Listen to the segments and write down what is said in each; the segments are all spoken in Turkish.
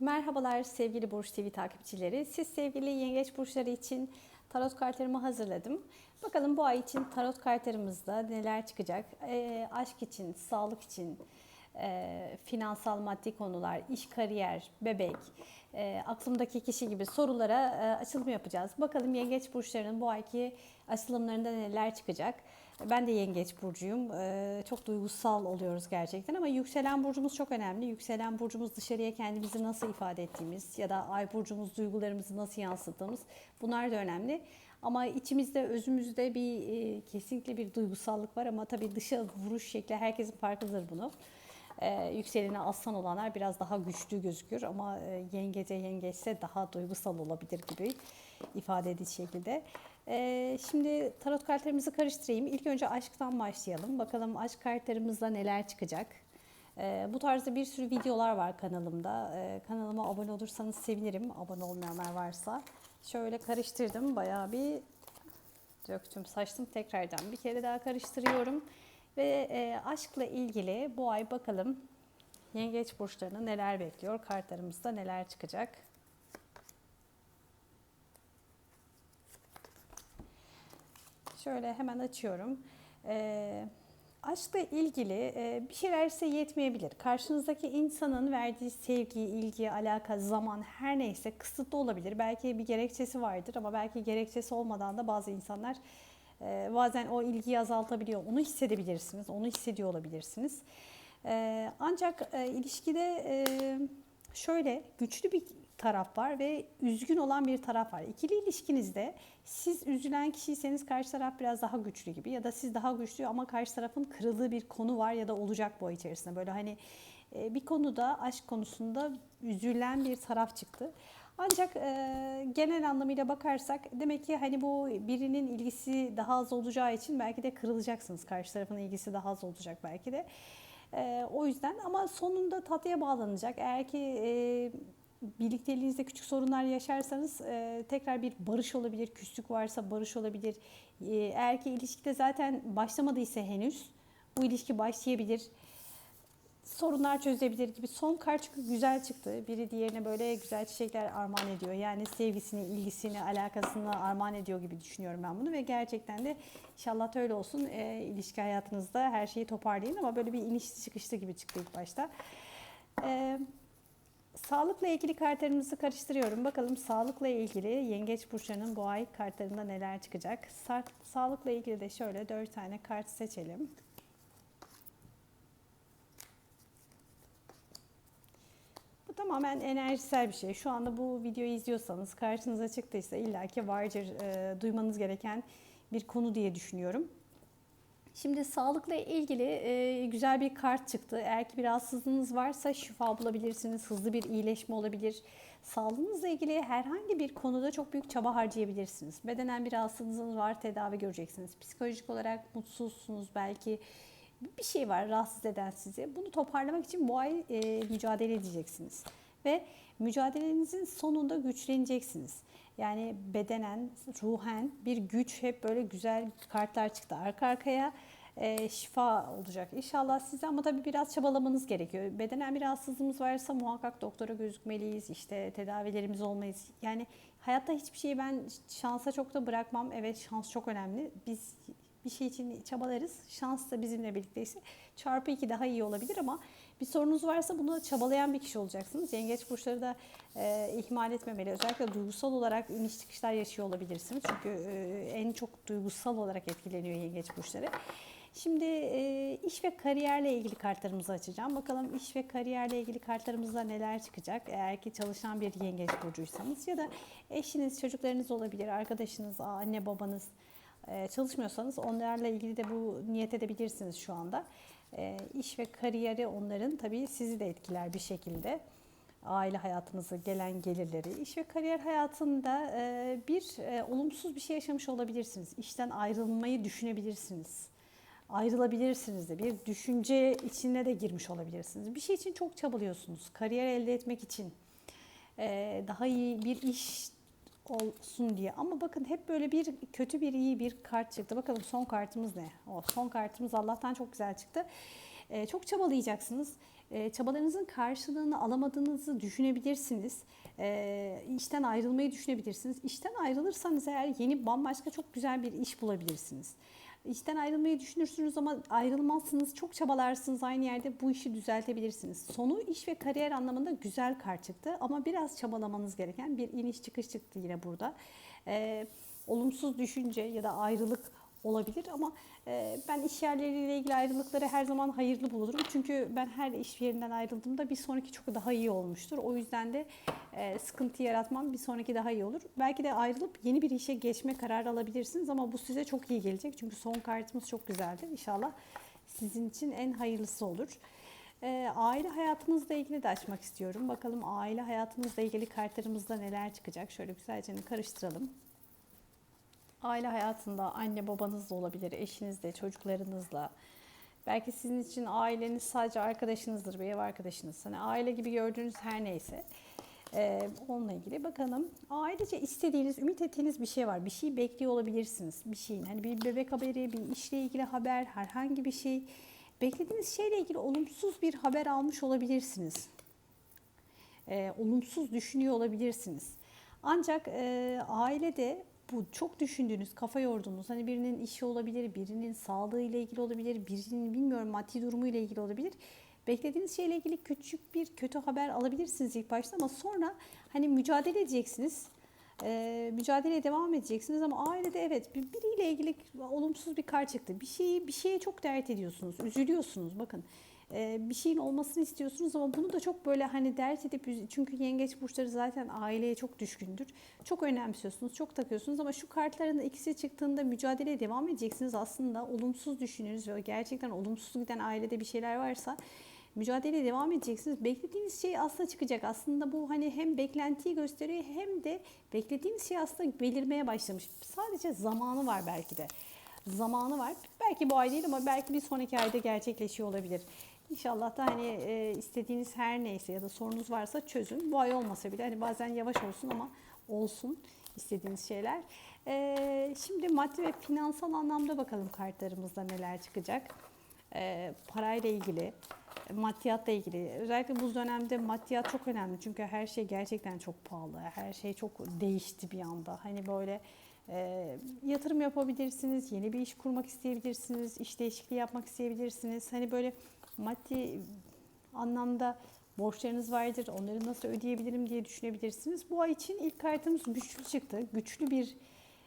Merhabalar sevgili Burç TV takipçileri. Siz sevgili yengeç burçları için tarot kartlarımı hazırladım. Bakalım bu ay için tarot kartlarımızda neler çıkacak? E, aşk için, sağlık için, e, finansal maddi konular, iş, kariyer, bebek, e, aklımdaki kişi gibi sorulara e, açılım yapacağız. Bakalım yengeç burçlarının bu ayki açılımlarında neler çıkacak? Ben de yengeç burcuyum. Ee, çok duygusal oluyoruz gerçekten ama yükselen burcumuz çok önemli. Yükselen burcumuz dışarıya kendimizi nasıl ifade ettiğimiz ya da ay burcumuz duygularımızı nasıl yansıttığımız bunlar da önemli. Ama içimizde, özümüzde bir e, kesinlikle bir duygusallık var ama tabii dışa vuruş şekli herkesin farklıdır bunu. Ee, yükseleni aslan olanlar biraz daha güçlü gözükür ama e, yengece yengeçse daha duygusal olabilir gibi ifade edici şekilde. Ee, şimdi tarot kartlarımızı karıştırayım. İlk önce aşktan başlayalım. Bakalım aşk kartlarımızda neler çıkacak. Ee, bu tarzda bir sürü videolar var kanalımda. Ee, kanalıma abone olursanız sevinirim. Abone olmayanlar varsa. Şöyle karıştırdım. Bayağı bir döktüm, saçtım tekrardan. Bir kere daha karıştırıyorum. Ve e, aşkla ilgili bu ay bakalım yengeç burçlarını neler bekliyor? Kartlarımızda neler çıkacak? Şöyle hemen açıyorum. Ee, aşkla ilgili e, bir şeyler size yetmeyebilir. Karşınızdaki insanın verdiği sevgi, ilgi, alaka, zaman her neyse kısıtlı olabilir. Belki bir gerekçesi vardır ama belki gerekçesi olmadan da bazı insanlar e, bazen o ilgiyi azaltabiliyor. Onu hissedebilirsiniz, onu hissediyor olabilirsiniz. E, ancak e, ilişkide e, şöyle güçlü bir taraf var ve üzgün olan bir taraf var. İkili ilişkinizde siz üzülen kişiyseniz karşı taraf biraz daha güçlü gibi ya da siz daha güçlü ama karşı tarafın kırıldığı bir konu var ya da olacak bu ay içerisinde. Böyle hani e, bir konuda aşk konusunda üzülen bir taraf çıktı. Ancak e, genel anlamıyla bakarsak demek ki hani bu birinin ilgisi daha az olacağı için belki de kırılacaksınız. Karşı tarafın ilgisi daha az olacak belki de. E, o yüzden ama sonunda tatlıya bağlanacak. Eğer ki e, birlikteliğinizde küçük sorunlar yaşarsanız e, tekrar bir barış olabilir, küslük varsa barış olabilir. E, eğer ki ilişkide zaten başlamadıysa henüz bu ilişki başlayabilir. Sorunlar çözebilir gibi. Son kart çünkü güzel çıktı. Biri diğerine böyle güzel çiçekler armağan ediyor. Yani sevgisini, ilgisini, alakasını armağan ediyor gibi düşünüyorum ben bunu. Ve gerçekten de inşallah öyle olsun. E, ilişki hayatınızda her şeyi toparlayın ama böyle bir inişli çıkışlı gibi çıktı ilk başta. Evet. Sağlıkla ilgili kartlarımızı karıştırıyorum. Bakalım sağlıkla ilgili Yengeç Burçları'nın bu ay kartlarında neler çıkacak. Sa sağlıkla ilgili de şöyle 4 tane kart seçelim. Bu tamamen enerjisel bir şey. Şu anda bu videoyu izliyorsanız karşınıza çıktıysa illaki vardır e, duymanız gereken bir konu diye düşünüyorum. Şimdi sağlıkla ilgili e, güzel bir kart çıktı. Eğer ki bir rahatsızlığınız varsa şifa bulabilirsiniz. Hızlı bir iyileşme olabilir. Sağlığınızla ilgili herhangi bir konuda çok büyük çaba harcayabilirsiniz. Bedenen bir rahatsızlığınız var, tedavi göreceksiniz. Psikolojik olarak mutsuzsunuz belki. Bir şey var rahatsız eden sizi. Bunu toparlamak için bu ay e, mücadele edeceksiniz. Ve mücadelenizin sonunda güçleneceksiniz. Yani bedenen, ruhen bir güç hep böyle güzel kartlar çıktı arka arkaya. E, şifa olacak inşallah size ama tabii biraz çabalamanız gerekiyor. Bedenen bir rahatsızlığımız varsa muhakkak doktora gözükmeliyiz. İşte tedavilerimiz olmayız. Yani hayatta hiçbir şeyi ben şansa çok da bırakmam. Evet şans çok önemli. Biz bir şey için çabalarız. Şans da bizimle birlikteyse çarpı iki daha iyi olabilir ama bir sorunuz varsa bunu çabalayan bir kişi olacaksınız. Yengeç burçları da e, ihmal etmemeli. Özellikle duygusal olarak iniş çıkışlar yaşıyor olabilirsiniz. Çünkü e, en çok duygusal olarak etkileniyor yengeç burçları. Şimdi e, iş ve kariyerle ilgili kartlarımızı açacağım. Bakalım iş ve kariyerle ilgili kartlarımızda neler çıkacak. Eğer ki çalışan bir yengeç burcuysanız ya da eşiniz, çocuklarınız olabilir, arkadaşınız, anne babanız çalışmıyorsanız onlarla ilgili de bu niyet edebilirsiniz şu anda. E, iş ve kariyeri onların tabii sizi de etkiler bir şekilde. Aile hayatınızı gelen gelirleri, iş ve kariyer hayatında e, bir olumsuz bir şey yaşamış olabilirsiniz. İşten ayrılmayı düşünebilirsiniz. Ayrılabilirsiniz de bir düşünce içine de girmiş olabilirsiniz. Bir şey için çok çabalıyorsunuz. Kariyer elde etmek için daha iyi bir iş olsun diye. Ama bakın hep böyle bir kötü bir iyi bir kart çıktı. Bakalım son kartımız ne? O son kartımız Allah'tan çok güzel çıktı. Ee, çok çabalayacaksınız. e, çabalarınızın karşılığını alamadığınızı düşünebilirsiniz. E, işten ayrılmayı düşünebilirsiniz. İşten ayrılırsanız eğer yeni bambaşka çok güzel bir iş bulabilirsiniz. İşten ayrılmayı düşünürsünüz ama ayrılmazsınız, çok çabalarsınız aynı yerde bu işi düzeltebilirsiniz. Sonu iş ve kariyer anlamında güzel kar çıktı ama biraz çabalamanız gereken bir iniş çıkış çıktı yine burada. Ee, olumsuz düşünce ya da ayrılık olabilir ama e, ben iş yerleriyle ilgili ayrılıkları her zaman hayırlı bulurum. Çünkü ben her iş yerinden ayrıldığımda bir sonraki çok daha iyi olmuştur. O yüzden de e, sıkıntı yaratmam bir sonraki daha iyi olur. Belki de ayrılıp yeni bir işe geçme kararı alabilirsiniz ama bu size çok iyi gelecek. Çünkü son kartımız çok güzeldi. İnşallah sizin için en hayırlısı olur. E, aile hayatınızla ilgili de açmak istiyorum. Bakalım aile hayatınızla ilgili kartlarımızda neler çıkacak. Şöyle güzelce karıştıralım. Aile hayatında anne babanızla olabilir, eşinizle, çocuklarınızla. Belki sizin için aileniz sadece arkadaşınızdır, bir ev arkadaşınız. Hani aile gibi gördüğünüz her neyse. Ee, onunla ilgili bakalım. Ailece istediğiniz, ümit ettiğiniz bir şey var. Bir şey bekliyor olabilirsiniz. Bir şeyin. Hani bir bebek haberi, bir işle ilgili haber, herhangi bir şey. Beklediğiniz şeyle ilgili olumsuz bir haber almış olabilirsiniz. Ee, olumsuz düşünüyor olabilirsiniz. Ancak e, ailede bu çok düşündüğünüz, kafa yorduğunuz hani birinin işi olabilir, birinin sağlığı ile ilgili olabilir, birinin bilmiyorum maddi durumu ile ilgili olabilir. Beklediğiniz şeyle ilgili küçük bir kötü haber alabilirsiniz ilk başta ama sonra hani mücadele edeceksiniz. Ee, mücadeleye devam edeceksiniz ama ailede evet bir- biriyle ilgili olumsuz bir kar çıktı. Bir şeyi bir şeye çok dert ediyorsunuz, üzülüyorsunuz. Bakın bir şeyin olmasını istiyorsunuz ama bunu da çok böyle hani dert edip çünkü yengeç burçları zaten aileye çok düşkündür. Çok önemsiyorsunuz, çok takıyorsunuz ama şu kartların ikisi çıktığında mücadeleye devam edeceksiniz. Aslında olumsuz düşünüyoruz ve gerçekten olumsuz giden ailede bir şeyler varsa mücadeleye devam edeceksiniz. Beklediğiniz şey aslında çıkacak. Aslında bu hani hem beklentiyi gösteriyor hem de beklediğiniz şey aslında belirmeye başlamış. Sadece zamanı var belki de. Zamanı var. Belki bu ay değil ama belki bir sonraki ayda gerçekleşiyor olabilir. İnşallah da hani e, istediğiniz her neyse ya da sorunuz varsa çözün. Bu ay olmasa bile hani bazen yavaş olsun ama olsun istediğiniz şeyler. E, şimdi maddi ve finansal anlamda bakalım kartlarımızda neler çıkacak. E, parayla ilgili, maddiyatla ilgili. Özellikle bu dönemde maddiyat çok önemli. Çünkü her şey gerçekten çok pahalı. Her şey çok değişti bir anda. Hani böyle e, yatırım yapabilirsiniz, yeni bir iş kurmak isteyebilirsiniz, iş değişikliği yapmak isteyebilirsiniz. Hani böyle maddi anlamda borçlarınız vardır. Onları nasıl ödeyebilirim diye düşünebilirsiniz. Bu ay için ilk kartımız güçlü çıktı. Güçlü bir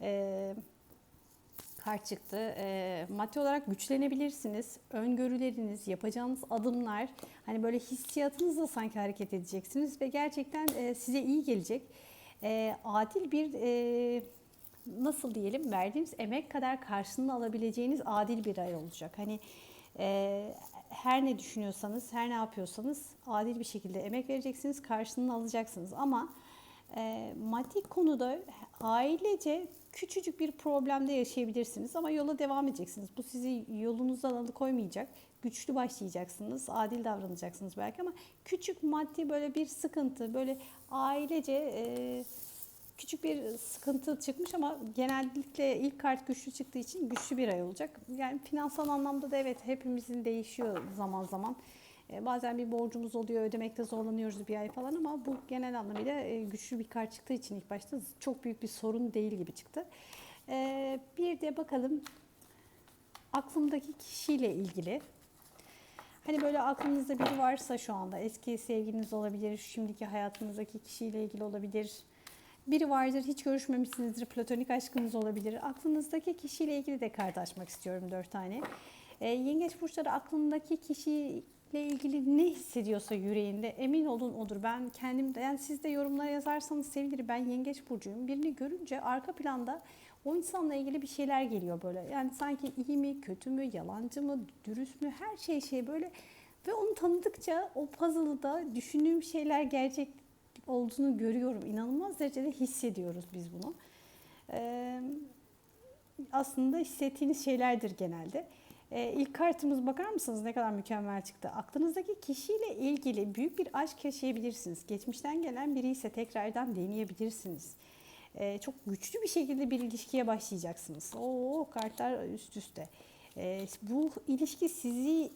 e, kart çıktı. E, maddi olarak güçlenebilirsiniz. Öngörüleriniz, yapacağınız adımlar, hani böyle hissiyatınızla sanki hareket edeceksiniz ve gerçekten e, size iyi gelecek. E, adil bir e, nasıl diyelim verdiğiniz emek kadar karşılığını alabileceğiniz adil bir ay olacak. Hani e, her ne düşünüyorsanız, her ne yapıyorsanız adil bir şekilde emek vereceksiniz, karşılığını alacaksınız. Ama e, maddi konuda ailece küçücük bir problemde yaşayabilirsiniz ama yola devam edeceksiniz. Bu sizi yolunuzdan alıkoymayacak. Güçlü başlayacaksınız, adil davranacaksınız belki ama küçük maddi böyle bir sıkıntı, böyle ailece e, küçük bir sıkıntı çıkmış ama genellikle ilk kart güçlü çıktığı için güçlü bir ay olacak. Yani finansal anlamda da evet hepimizin değişiyor zaman zaman. E, Bazen bir borcumuz oluyor, ödemekte zorlanıyoruz bir ay falan ama bu genel anlamıyla e, güçlü bir kart çıktığı için ilk başta çok büyük bir sorun değil gibi çıktı. E, Bir de bakalım aklımdaki kişiyle ilgili. Hani böyle aklınızda biri varsa şu anda eski sevgiliniz olabilir, şimdiki hayatınızdaki kişiyle ilgili olabilir. Biri vardır hiç görüşmemişsinizdir, platonik aşkınız olabilir. Aklınızdaki kişiyle ilgili de kart açmak istiyorum dört tane. E, yengeç burçları aklındaki kişiyle ilgili ne hissediyorsa yüreğinde emin olun odur. Ben kendim yani siz de yorumlara yazarsanız sevinirim. Ben yengeç burcuyum. Birini görünce arka planda o insanla ilgili bir şeyler geliyor böyle. Yani sanki iyi mi, kötü mü, yalancı mı, dürüst mü her şey şey böyle. Ve onu tanıdıkça o puzzle'da düşündüğüm şeyler gerçek olduğunu görüyorum. İnanılmaz derecede hissediyoruz biz bunu. Ee, aslında hissettiğiniz şeylerdir genelde. Ee, ilk kartımız bakar mısınız ne kadar mükemmel çıktı. Aklınızdaki kişiyle ilgili büyük bir aşk yaşayabilirsiniz. Geçmişten gelen biri ise tekrardan deneyebilirsiniz. Ee, çok güçlü bir şekilde bir ilişkiye başlayacaksınız. Oo kartlar üst üste. Ee, bu ilişki sizi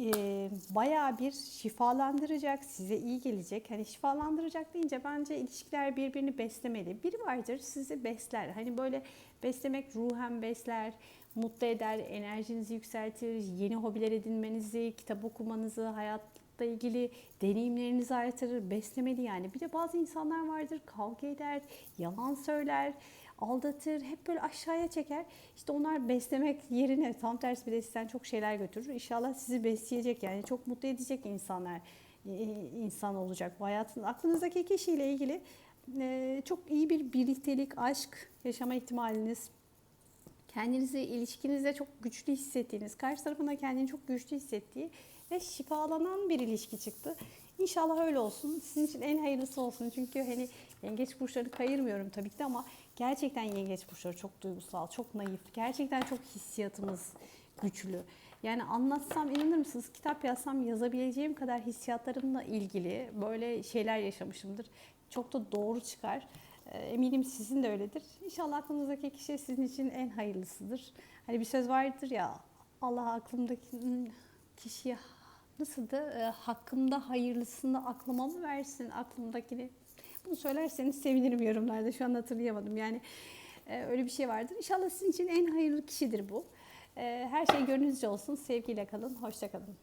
e, bayağı bir şifalandıracak, size iyi gelecek. Hani şifalandıracak deyince bence ilişkiler birbirini beslemeli. Biri vardır sizi besler. Hani böyle beslemek ruhen besler, mutlu eder, enerjinizi yükseltir, yeni hobiler edinmenizi, kitap okumanızı, hayatla ilgili deneyimlerinizi artırır, beslemeli yani. Bir de bazı insanlar vardır kavga eder, yalan söyler, aldatır, hep böyle aşağıya çeker. İşte onlar beslemek yerine tam tersi bir de sizden çok şeyler götürür. İnşallah sizi besleyecek yani çok mutlu edecek insanlar insan olacak bu hayatın. Aklınızdaki kişiyle ilgili e, çok iyi bir birliktelik, aşk yaşama ihtimaliniz, kendinizi ilişkinizde çok güçlü hissettiğiniz, karşı tarafında kendini çok güçlü hissettiği ve şifalanan bir ilişki çıktı. İnşallah öyle olsun. Sizin için en hayırlısı olsun. Çünkü hani yengeç burçlarını kayırmıyorum tabii ki de ama gerçekten yengeç burçları çok duygusal, çok naif. Gerçekten çok hissiyatımız güçlü. Yani anlatsam inanır mısınız? Kitap yazsam yazabileceğim kadar hissiyatlarımla ilgili böyle şeyler yaşamışımdır. Çok da doğru çıkar. Ee, Eminim sizin de öyledir. İnşallah aklınızdaki kişi sizin için en hayırlısıdır. Hani bir söz vardır ya Allah aklımdaki kişiye nasıldı? E, hakkımda hayırlısını aklıma mı versin aklımdakini? Bunu söylerseniz sevinirim yorumlarda. Şu an hatırlayamadım. Yani e, öyle bir şey vardır. İnşallah sizin için en hayırlı kişidir bu. E, her şey gönlünüzce olsun. Sevgiyle kalın. Hoşça kalın.